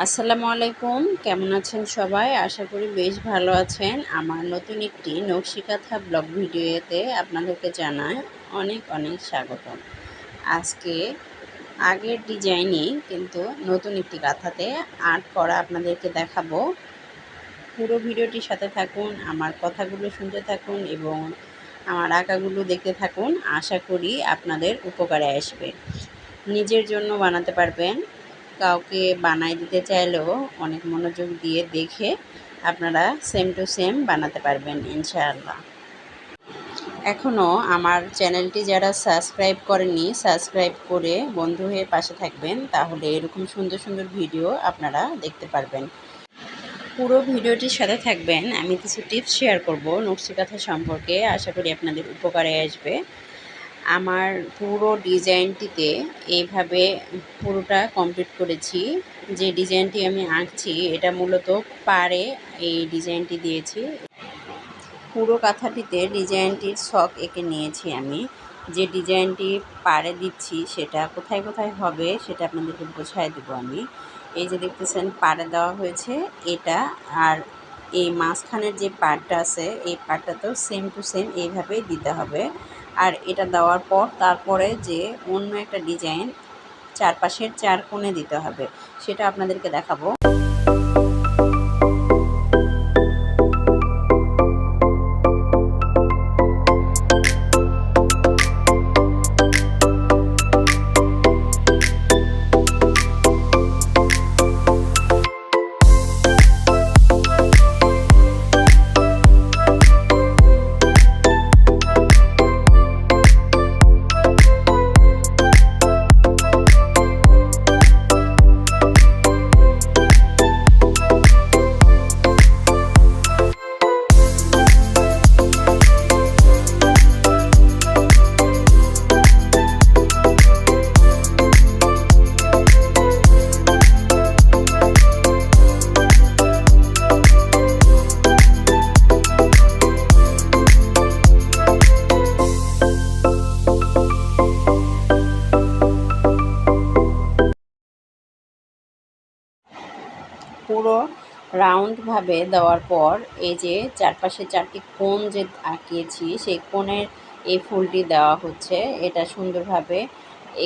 আসসালামু আলাইকুম। কেমন আছেন সবাই? আশা করি বেশ ভালো আছেন। আমার নতুন একটি নকশিকাথা ব্লগ ভিডিওতে আপনাদেরকে জানাই অনেক অনেক স্বাগতম। আজকে আগের ডিজাইনই কিন্তু নতুন একটি কাঁথাতে আর্ট করা আপনাদেরকে দেখাবো। পুরো ভিডিওটির সাথে থাকুন, আমার কথাগুলো শুনতে থাকুন এবং আমার আঁকাগুলো দেখতে থাকুন। আশা করি আপনাদের উপকারে আসবে। নিজের জন্য বানাতে পারবেন। কাউকে বানাই দিতে চাইলেও অনেক মনোযোগ দিয়ে দেখে আপনারা সেম টু সেম বানাতে পারবেন, ইনশাআল্লাহ। এখনও আমার চ্যানেলটি যারা সাবস্ক্রাইব করেনি সাবস্ক্রাইব করে বন্ধু হয়ে পাশে থাকবেন, তাহলে এরকম সুন্দর সুন্দর ভিডিও আপনারা দেখতে পারবেন। পুরো ভিডিওটির সাথে থাকবেন, আমি কিছু টিপস শেয়ার করব নকশিকাথা সম্পর্কে আশা করি আপনাদের উপকারে আসবে। আমার পুরো ডিজাইনটিতে এইভাবে পুরোটা কমপ্লিট করেছি। যে ডিজাইনটি আমি আঁকছি, এটা মূলত পারে এই ডিজাইনটি দিয়েছি। পুরো কাঁথাটিতে ডিজাইনটির শখ এঁকে নিয়েছি আমি। যে ডিজাইনটি পারে দিচ্ছি, সেটা কোথায় কোথায় হবে, সেটা আপনাদেরকে বোঝাই দেবো আমি। এই যে দেখতেছেন, পাড়ে দেওয়া হয়েছে এটা। আর এই মাঝখানের যে পার্টটা আছে, এই পার্টটাতেও সেম টু সেম এইভাবেই দিতে হবে। আর এটা দেওয়ার পর তারপরে যে অন্য একটা ডিজাইন চারপাশের চার কোণে দিতে হবে, সেটা আপনাদেরকে দেখাবো। পুরো রাউন্ডভাবে দেওয়ার পর, এই যে চারপাশে চারটি কোণ যে আঁকিয়েছি, সেই কোণের এই ফুলটি দেওয়া হচ্ছে। এটা সুন্দরভাবে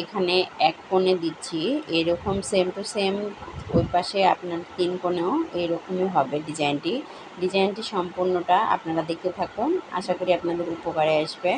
এখানে এক কোণে দিচ্ছি। এরকম সেম টু সেম ওই পাশে আপনার তিন কোণেও এইরকমই হবে ডিজাইনটি। ডিজাইনটি সম্পূর্ণটা আপনারা দেখতে থাকুন। আশা করি আপনাদের উপকারে আসবে।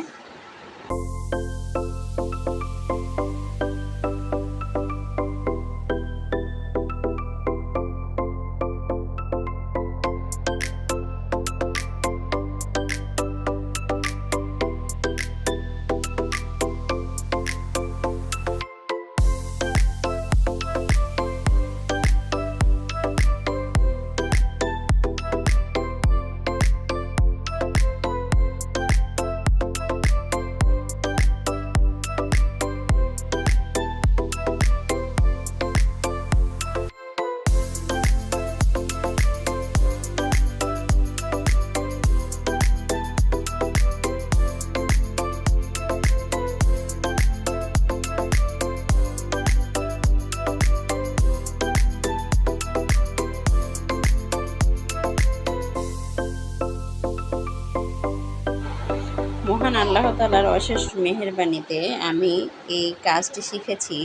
আল্লাহ তালার অশেষ মেহরবানিতে আমি এই কাজটি শিখেছি।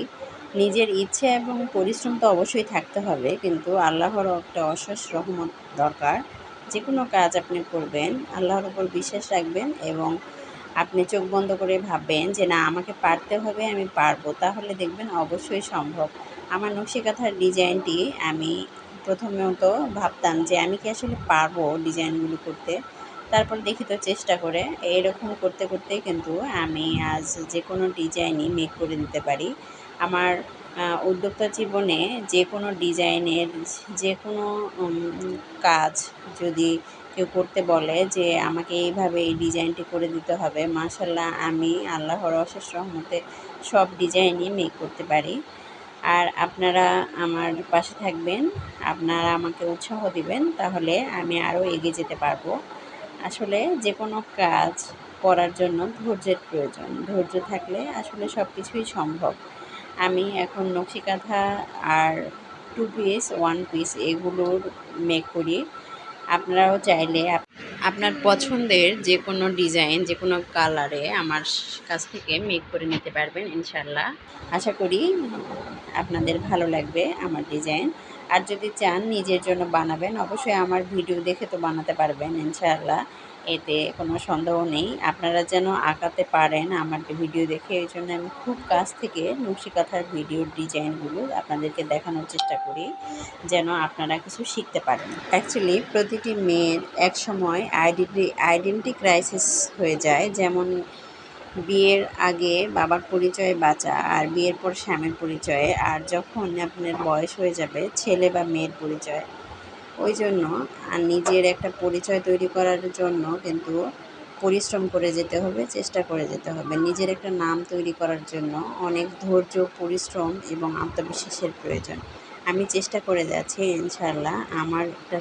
নিজের ইচ্ছে এবং পরিশ্রম তো অবশ্যই থাকতে হবে, কিন্তু আল্লাহর একটা অশেষ রহমত দরকার। যে কোনো কাজ আপনি করবেন, আল্লাহর উপর বিশ্বাস রাখবেন এবং আপনি চোখ বন্ধ করে ভাববেন যে, না, আমাকে পারতে হবে, আমি পারব। তাহলে দেখবেন অবশ্যই সম্ভব। আমার নকশিকাথার ডিজাইনটি আমি প্রথমত ভাবতাম যে, আমি কি আসলে পারব ডিজাইনগুলো করতে? তারপর দেখি তো চেষ্টা করে। এরকম করতে করতেই কিন্তু আমি আজ যে কোনো ডিজাইনই মেক করে দিতে পারি। আমার উদ্যোক্তা জীবনে যে কোনো ডিজাইনের যে কোনো কাজ যদি কেউ করতে বলে যে আমাকে এইভাবে এই ডিজাইনটি করে দিতে হবে মাশাল্লাহ আমি আল্লাহর অশেষ রহমতে সব ডিজাইনই মেক করতে পারি। আর আপনারা আমার পাশে থাকবেন, আপনারা আমাকে উৎসাহ দিবেন, তাহলে আমি আরও এগিয়ে যেতে পারব। আসলে যে কোনো কাজ করার জন্য ধৈর্যের প্রয়োজন। ধৈর্য থাকলে আসলে সব কিছুই সম্ভব। আমি এখন নকশিকাঁথা আর টু পিস ওয়ান পিস এগুলোর মেক করি। আপনারাও চাইলে আপনার পছন্দের যে কোনো ডিজাইন যে কোনো কালারে আমার কাছ থেকে মেক করে নিতে পারবেন ইনশাল্লাহ আশা করি আপনাদের ভালো লাগবে আমার ডিজাইন আর যদি চান নিজের জন্য বানাবেন, অবশ্যই আমার ভিডিও দেখে তো বানাতে পারবেন, ইনশাআল্লাহ। এতে কোনো সন্দেহ নেই। আপনারা যেন আঁকাতে পারেন আমার ভিডিও দেখে, এই জন্য আমি খুব কাছ থেকে নকশিকাথার ভিডিওর ডিজাইনগুলো আপনাদেরকে দেখানোর চেষ্টা করি, যেন আপনারা কিছু শিখতে পারেন। অ্যাকচুয়ালি প্রতিটি মেয়ের এক সময় আইডেন্টি আইডেন্টি ক্রাইসিস হয়ে যায়। যেমন বিয়ের আগে বাবার পরিচয়ে বাঁচা আর বিয়ের পর স্বামীর পরিচয়ে, আর যখন আপনার বয়স হয়ে যাবে, ছেলে বা মেয়ের পরিচয় ওই জন্য আর নিজের একটা পরিচয় তৈরি করার জন্য কিন্তু পরিশ্রম করে যেতে হবে, চেষ্টা করে যেতে হবে। নিজের একটা নাম তৈরি করার জন্য অনেক ধৈর্য, পরিশ্রম এবং আত্মবিশ্বাসের প্রয়োজন। আমি চেষ্টা করে যাচ্ছি ইনশাল্লাহ আমার একটা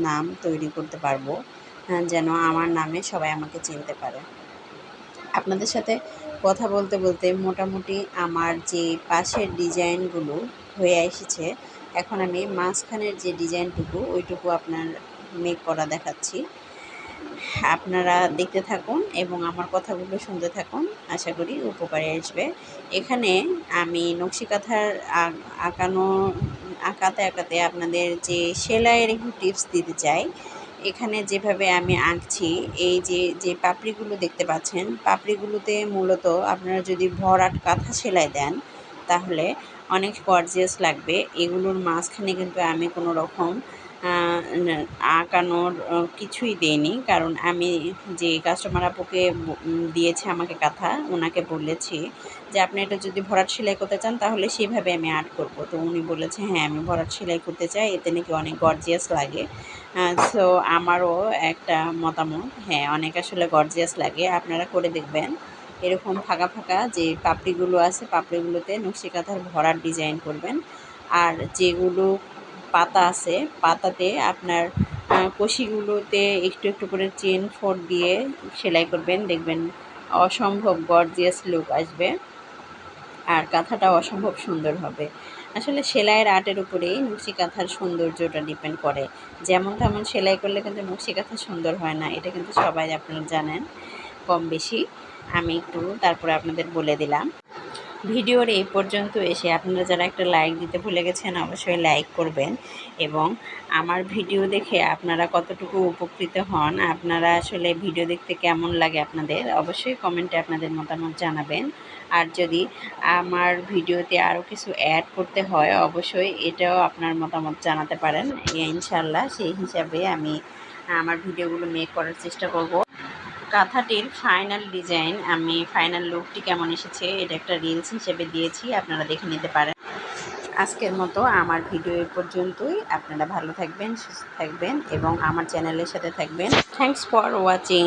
নাম তৈরি করতে পারব যেন আমার নামে সবাই আমাকে চিনতে পারে। আপনাদের সাথে কথা বলতে বলতে মোটামুটি আমার যে পাশের ডিজাইনগুলো হয়ে এসেছে এখন আমি মাঝখানের যে ডিজাইনটুকু, ওইটুকু আপনার মেক করা দেখাচ্ছি। আপনারা দেখতে থাকুন এবং আমার কথাগুলো শুনতে থাকুন, আশা করি উপকারে আসবে। এখানে আমি নকশিকাথার আঁকানো, আঁকাতে আঁকাতে আপনাদের যে সেলাইয়ের একটু টিপস দিতে চাই। এখানে যেভাবে আমি আঁকছি, এই যে যে পাপড়িগুলো দেখতে পাচ্ছেন, পাপড়িগুলোতে মূলত আপনারা যদি ভরাট কাঁথা সেলাই দেন, তাহলে অনেক গর্জিয়াস লাগবে। এগুলোর মাঝখানে কিন্তু আমি কোনো রকম আঁকানোর কিছুই দেইনি। কারণ আমি যে কাস্টমার আপুকে দিয়েছে আমাকে কাঁথা ওনাকে বলেছি যে, আপনি এটা যদি ভরাট সেলাই করতে চান, তাহলে সেভাবে আমি আর্ট করব। তো উনি বলেছে হ্যাঁ আমি ভরাট সেলাই করতে চাই, এতে নাকি অনেক গর্জিয়াস লাগে। সো আমারও একটা মতামত হ্যাঁ অনেক আসলে গর্জিয়াস লাগে। আপনারা করে দেখবেন। এরকম ফাঁকা ফাঁকা যে পাপড়িগুলো আছে, পাপড়িগুলোতে নকশি কাঁথার ভরার ডিজাইন করবেন। আর যেগুলো পাতা আছে, পাতাতে আপনার কষিগুলোতে একটু একটু করে চেন ফোর দিয়ে সেলাই করবেন। দেখবেন অসম্ভব গর্জিয়াস লুক আসবে। আর কাঁথাটা অসম্ভব সুন্দর হবে। আসলে সেলাইয়ের আর্টের উপরেই নকশি কাঁথার সৌন্দর্যটা ডিপেন্ড করে। যেমন তেমন সেলাই করলে কিন্তু নকশি কাঁথা সুন্দর হয় না, এটা কিন্তু সবাই আপনারা জানেন। কম বেশি আমি একটু তারপরে আপনাদের বলে দিলাম। ভিডিওর এই পর্যন্ত এসে আপনারা যারা একটা লাইক দিতে ভুলে গেছেন অবশ্যই লাইক করবেন এবং আমার ভিডিও দেখে আপনারা কতটুকু উপকৃত হন, আপনারা আসলে ভিডিও দেখতে কেমন লাগে আপনাদের অবশ্যই কমেন্টে আপনাদের মতামত জানাবেন। আর যদি আমার ভিডিওতে আরও কিছু অ্যাড করতে হয়, অবশ্যই এটাও আপনার মতামত জানাতে পারেন। ইনশাল্লাহ সেই হিসাবে আমি আমার ভিডিওগুলো মেক করার চেষ্টা করব। কাঁথাটির ফাইনাল ডিজাইন আমি ফাইনাল লুকটি কেমন এসেছে, এটা একটা রিলস হিসেবে দিয়েছি, আপনারা দেখে নিতে পারেন। আজকের মতো আমার ভিডিও পর্যন্তই। আপনারা ভালো থাকবেন, সুস্থ থাকবেন এবং আমার চ্যানেলের সাথে থাকবেন। Thanks for watching